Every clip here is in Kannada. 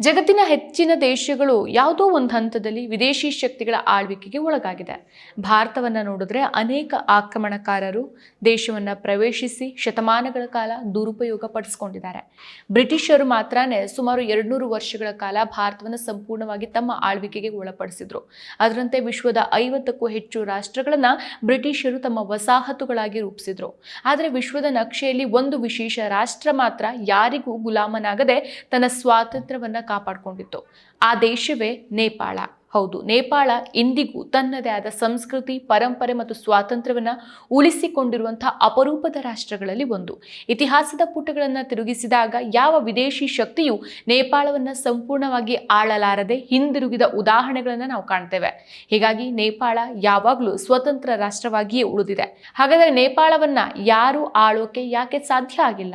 ಜಗತ್ತಿನ ಹೆಚ್ಚಿನ ದೇಶಗಳು ಯಾವುದೋ ಒಂದು ಹಂತದಲ್ಲಿ ವಿದೇಶಿ ಶಕ್ತಿಗಳ ಆಳ್ವಿಕೆಗೆ ಒಳಗಾಗಿದೆ. ಭಾರತವನ್ನು ನೋಡಿದ್ರೆ ಅನೇಕ ಆಕ್ರಮಣಕಾರರು ದೇಶವನ್ನು ಪ್ರವೇಶಿಸಿ ಶತಮಾನಗಳ ಕಾಲ ದುರುಪಯೋಗ ಪಡಿಸ್ಕೊಂಡಿದ್ದಾರೆ. ಬ್ರಿಟಿಷರು ಮಾತ್ರನೇ ಸುಮಾರು ಎರಡುನೂರು ವರ್ಷಗಳ ಕಾಲ ಭಾರತವನ್ನು ಸಂಪೂರ್ಣವಾಗಿ ತಮ್ಮ ಆಳ್ವಿಕೆಗೆ ಒಳಪಡಿಸಿದ್ರು. ಅದರಂತೆ ವಿಶ್ವದ ಐವತ್ತಕ್ಕೂ ಹೆಚ್ಚು ರಾಷ್ಟ್ರಗಳನ್ನು ಬ್ರಿಟಿಷರು ತಮ್ಮ ವಸಾಹತುಗಳಾಗಿ ರೂಪಿಸಿದ್ರು. ಆದರೆ ವಿಶ್ವದ ನಕ್ಷೆಯಲ್ಲಿ ಒಂದು ವಿಶೇಷ ರಾಷ್ಟ್ರ ಮಾತ್ರ ಯಾರಿಗೂ ಗುಲಾಮನಾಗದೆ ತನ್ನ ಸ್ವಾತಂತ್ರ್ಯವನ್ನ ಕಾಪಾಡಿಕೊಂಡಿತ್ತು. ಆ ದೇಶವೇ ನೇಪಾಳ. ಹೌದು, ನೇಪಾಳ ಇಂದಿಗೂ ತನ್ನದೇ ಆದ ಸಂಸ್ಕೃತಿ, ಪರಂಪರೆ ಮತ್ತು ಸ್ವಾತಂತ್ರ್ಯವನ್ನು ಉಳಿಸಿಕೊಂಡಿರುವಂತಹ ಅಪರೂಪದ ರಾಷ್ಟ್ರಗಳಲ್ಲಿ ಒಂದು. ಇತಿಹಾಸದ ಪುಟಗಳನ್ನು ತಿರುಗಿಸಿದಾಗ ಯಾವ ವಿದೇಶಿ ಶಕ್ತಿಯು ನೇಪಾಳವನ್ನು ಸಂಪೂರ್ಣವಾಗಿ ಆಳಲಾರದೆ ಹಿಂದಿರುಗಿದ ಉದಾಹರಣೆಗಳನ್ನು ನಾವು ಕಾಣ್ತೇವೆ. ಹೀಗಾಗಿ ನೇಪಾಳ ಯಾವಾಗಲೂ ಸ್ವತಂತ್ರ ರಾಷ್ಟ್ರವಾಗಿಯೇ ಉಳಿದಿದೆ. ಹಾಗಾದರೆ ನೇಪಾಳವನ್ನು ಯಾರು ಆಳೋಕೆ ಯಾಕೆ ಸಾಧ್ಯ ಆಗಿಲ್ಲ?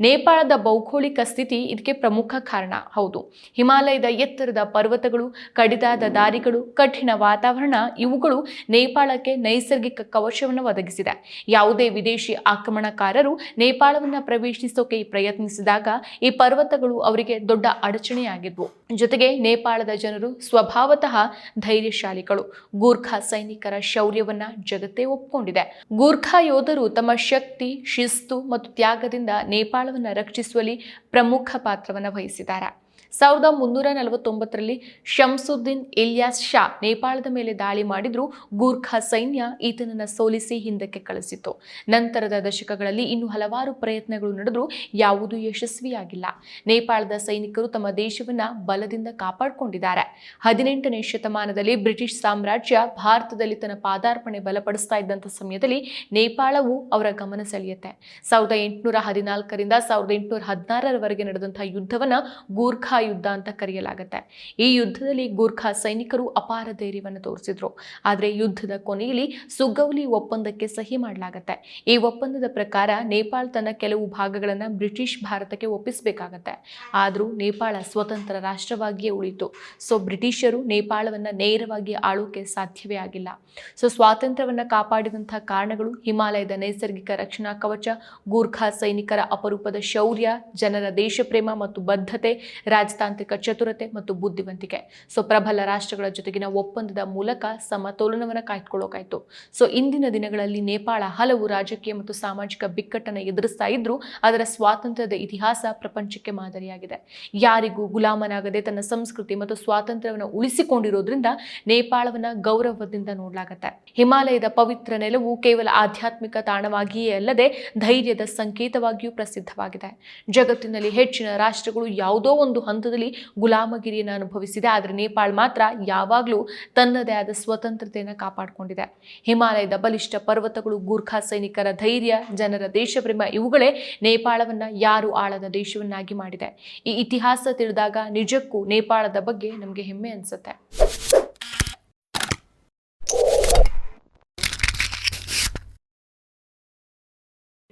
ನೇಪಾಳದ ಭೌಗೋಳಿಕ ಸ್ಥಿತಿ ಇದಕ್ಕೆ ಪ್ರಮುಖ ಕಾರಣ. ಹೌದು, ಹಿಮಾಲಯದ ಎತ್ತರದ ಪರ್ವತಗಳು, ಕಡಿದಾದ ದಾರಿಗಳು, ಕಠಿಣ ವಾತಾವರಣ, ಇವುಗಳು ನೇಪಾಳಕ್ಕೆ ನೈಸರ್ಗಿಕ ಕವಚವನ್ನು ಒದಗಿಸಿದೆ. ಯಾವುದೇ ವಿದೇಶಿ ಆಕ್ರಮಣಕಾರರು ನೇಪಾಳವನ್ನು ಪ್ರವೇಶಿಸೋಕೆ ಪ್ರಯತ್ನಿಸಿದಾಗ ಈ ಪರ್ವತಗಳು ಅವರಿಗೆ ದೊಡ್ಡ ಅಡಚಣೆಯಾಗಿದ್ವು. ಜೊತೆಗೆ ನೇಪಾಳದ ಜನರು ಸ್ವಭಾವತಃ ಧೈರ್ಯಶಾಲಿಗಳು. ಗೂರ್ಖಾ ಸೈನಿಕರ ಶೌರ್ಯವನ್ನ ಜಗತ್ತೇ ಒಪ್ಪಿಕೊಂಡಿದೆ ಗೂರ್ಖಾ ಯೋಧರು ತಮ್ಮ ಶಕ್ತಿ, ಶಿಸ್ತು ಮತ್ತು ತ್ಯಾಗದಿಂದ ನೇಪಾಳವನ್ನು ರಕ್ಷಿಸುವಲ್ಲಿ ಪ್ರಮುಖ ಪಾತ್ರವನ್ನು ವಹಿಸಿದ್ದಾರೆ. ಸಾವಿರದ ಮುನ್ನೂರ ನಲವತ್ತೊಂಬತ್ತರಲ್ಲಿ ಶಂಸುದ್ದೀನ್ ಇಲಿಯಾಸ್ ಶಾ ನೇಪಾಳದ ಮೇಲೆ ದಾಳಿ ಮಾಡಿದ್ರು. ಗೂರ್ಖಾ ಸೈನ್ಯ ಈತನನ್ನು ಸೋಲಿಸಿ ಹಿಂದಕ್ಕೆ ಕಳಿಸಿತು ನಂತರದ ದಶಕಗಳಲ್ಲಿ ಇನ್ನು ಹಲವಾರು ಪ್ರಯತ್ನಗಳು ನಡೆದರೂ ಯಾವುದೂ ಯಶಸ್ವಿಯಾಗಿಲ್ಲ. ನೇಪಾಳದ ಸೈನಿಕರು ತಮ್ಮ ದೇಶವನ್ನ ಬಲದಿಂದ ಕಾಪಾಡಿಕೊಂಡಿದ್ದಾರೆ. ಹದಿನೆಂಟನೇ ಶತಮಾನದಲ್ಲಿ ಬ್ರಿಟಿಷ್ ಸಾಮ್ರಾಜ್ಯ ಭಾರತದಲ್ಲಿ ತನ್ನ ಪಾದಾರ್ಪಣೆ ಬಲಪಡಿಸ್ತಾ ಇದ್ದಂಥ ಸಮಯದಲ್ಲಿ ನೇಪಾಳವು ಅವರ ಗಮನ ಸೆಳೆಯುತ್ತೆ. ಸಾವಿರದ ಎಂಟುನೂರ ಹದಿನಾಲ್ಕರಿಂದ ಸಾವಿರದ ಎಂಟುನೂರ ಹದಿನಾರರವರೆಗೆ ನಡೆದಂತಹ ಯುದ್ಧವನ್ನ ಗೂರ್ಖಾ ಯುದ್ಧ ಅಂತ ಕರೆಯಲಾಗುತ್ತೆ. ಈ ಯುದ್ಧದಲ್ಲಿ ಗೂರ್ಖಾ ಸೈನಿಕರು ಅಪಾರ ಧೈರ್ಯವನ್ನು ತೋರಿಸಿದ್ರು. ಆದರೆ ಯುದ್ಧದ ಕೊನೆಯಲ್ಲಿ ಸುಗೌಲಿ ಒಪ್ಪಂದಕ್ಕೆ ಸಹಿ ಮಾಡಲಾಗತ್ತೆ. ಈ ಒಪ್ಪಂದದ ಪ್ರಕಾರ ನೇಪಾಳ ತನ್ನ ಕೆಲವು ಭಾಗಗಳನ್ನು ಬ್ರಿಟಿಷ್ ಭಾರತಕ್ಕೆ ಒಪ್ಪಿಸಬೇಕಾಗತ್ತೆ. ಆದರೂ ನೇಪಾಳ ಸ್ವತಂತ್ರ ರಾಷ್ಟ್ರವಾಗಿಯೇ ಉಳಿತು. ಸೊ ಬ್ರಿಟಿಷರು ನೇಪಾಳವನ್ನು ನೇರವಾಗಿ ಆಳೋಕೆ ಸಾಧ್ಯವೇ ಆಗಿಲ್ಲ. ಸೊ ಸ್ವಾತಂತ್ರ್ಯವನ್ನು ಕಾಪಾಡಿದಂತಹ ಕಾರಣಗಳು ಹಿಮಾಲಯದ ನೈಸರ್ಗಿಕ ರಕ್ಷಣಾ ಕವಚ, ಗೂರ್ಖಾ ಸೈನಿಕರ ಅಪರೂಪದ ಶೌರ್ಯ, ಜನರ ದೇಶಪ್ರೇಮ ಮತ್ತು ಬದ್ಧತೆ ರಾಜತಾಂತ್ರಿಕ ಚತುರತೆ ಮತ್ತು ಬುದ್ಧಿವಂತಿಕೆ. ಸೊ ಪ್ರಬಲ ರಾಷ್ಟ್ರಗಳ ಜೊತೆಗಿನ ಒಪ್ಪಂದದ ಮೂಲಕ ಸಮತೋಲನವನ್ನು ಕಾಯ್ದುಕೊಳ್ಳೋಕಾಯ್ತು. ಸೊ ಇಂದಿನ ದಿನಗಳಲ್ಲಿ ನೇಪಾಳ ಹಲವು ರಾಜಕೀಯ ಮತ್ತು ಸಾಮಾಜಿಕ ಬಿಕ್ಕಟ್ಟನ್ನು ಎದುರಿಸ್ತಾ ಇದ್ರೂ, ಅದರ ಸ್ವಾತಂತ್ರ್ಯದ ಇತಿಹಾಸ ಪ್ರಪಂಚಕ್ಕೆ ಮಾದರಿಯಾಗಿದೆ. ಯಾರಿಗೂ ಗುಲಾಮನಾಗದೆ ತನ್ನ ಸಂಸ್ಕೃತಿ ಮತ್ತು ಸ್ವಾತಂತ್ರ್ಯವನ್ನು ಉಳಿಸಿಕೊಂಡಿರೋದ್ರಿಂದ ನೇಪಾಳವನ್ನ ಗೌರವದಿಂದ ನೋಡಲಾಗತ್ತೆ. ಹಿಮಾಲಯದ ಪವಿತ್ರ ನೆಲವು ಕೇವಲ ಆಧ್ಯಾತ್ಮಿಕ ತಾಣವಾಗಿಯೇ ಅಲ್ಲದೆ ಧೈರ್ಯದ ಸಂಕೇತವಾಗಿಯೂ ಪ್ರಸಿದ್ಧವಾಗಿದೆ. ಜಗತ್ತಿನಲ್ಲಿ ಹೆಚ್ಚಿನ ರಾಷ್ಟ್ರಗಳು ಯಾವುದೋ ಒಂದು ಹಂತದಲ್ಲಿ ಗುಲಾಮಗಿರಿಯನ್ನು ಅನುಭವಿಸಿದೆ. ಆದರೆ ನೇಪಾಳ ಮಾತ್ರ ಯಾವಾಗಲೂ ತನ್ನದೇ ಆದ ಸ್ವತಂತ್ರತೆಯನ್ನು ಕಾಪಾಡಿಕೊಂಡಿದೆ. ಹಿಮಾಲಯದ ಬಲಿಷ್ಠ ಪರ್ವತಗಳು, ಗೂರ್ಖಾ ಸೈನಿಕರ ಧೈರ್ಯ, ಜನರ ದೇಶಪ್ರೇಮ, ಇವುಗಳೇ ನೇಪಾಳವನ್ನ ಯಾರು ಆಳದ ದೇಶವನ್ನಾಗಿ ಮಾಡಿದೆ. ಈ ಇತಿಹಾಸ ತಿಳಿದಾಗ ನಿಜಕ್ಕೂ ನೇಪಾಳದ ಬಗ್ಗೆ ನಮಗೆ ಹೆಮ್ಮೆ ಅನಿಸುತ್ತೆ.